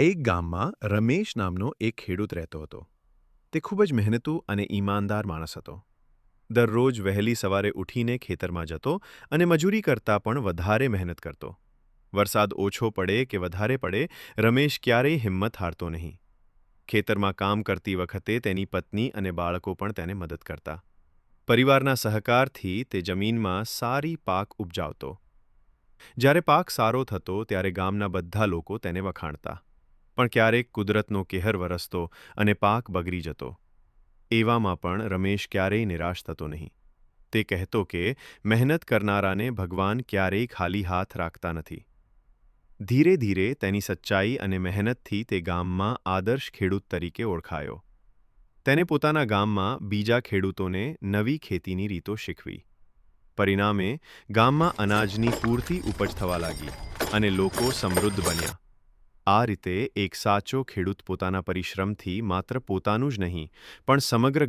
એક ગામમાં રમેશ નામનો એક ખેડૂત રહેતો હતો. તે ખૂબ જ મહેનતુ અને ઈમાનદાર માણસ હતો. દરરોજ વહેલી સવારે ઉઠીને ખેતરમાં જતો અને મજૂરી કરતાં પણ વધારે મહેનત કરતો. વરસાદ ઓછો પડે કે વધારે પડે, રમેશ ક્યારેય હિંમત હારતો નહીં. ખેતરમાં કામ કરતી વખતે તેની પત્ની અને બાળકો પણ તેને મદદ કરતા. પરિવારના સહકારથી તે જમીનમાં સારી પાક ઉપજાવતો. જ્યારે પાક સારો થતો, ત્યારે ગામના બધા લોકો તેને વખાણતા. પણ ક્યારેક કુદરતનો કહેર વરસતો અને પાક બગડી જતો. એવામાં પણ રમેશ ક્યારેય નિરાશ થતો નહીં. તે કહેતો કે, મહેનત કરનારાને ભગવાન ક્યારેય ખાલી હાથ રાખતા નથી. ધીરે ધીરે તેની સચ્ચાઈ અને મહેનતથી તે ગામમાં આદર્શ ખેડૂત તરીકે ઓળખાયો. તેને પોતાના ગામમાં બીજા ખેડૂતોને નવી ખેતીની રીતો શીખવી. પરિણામે ગામમાં અનાજની પૂરતી ઉપજ થવા લાગી અને લોકો સમૃદ્ધ બન્યા. આ રીતે એક સાચો ખેડૂત પોતાના પરિશ્રમથી માત્ર પોતાનું જ નહીં પણ સમગ્ર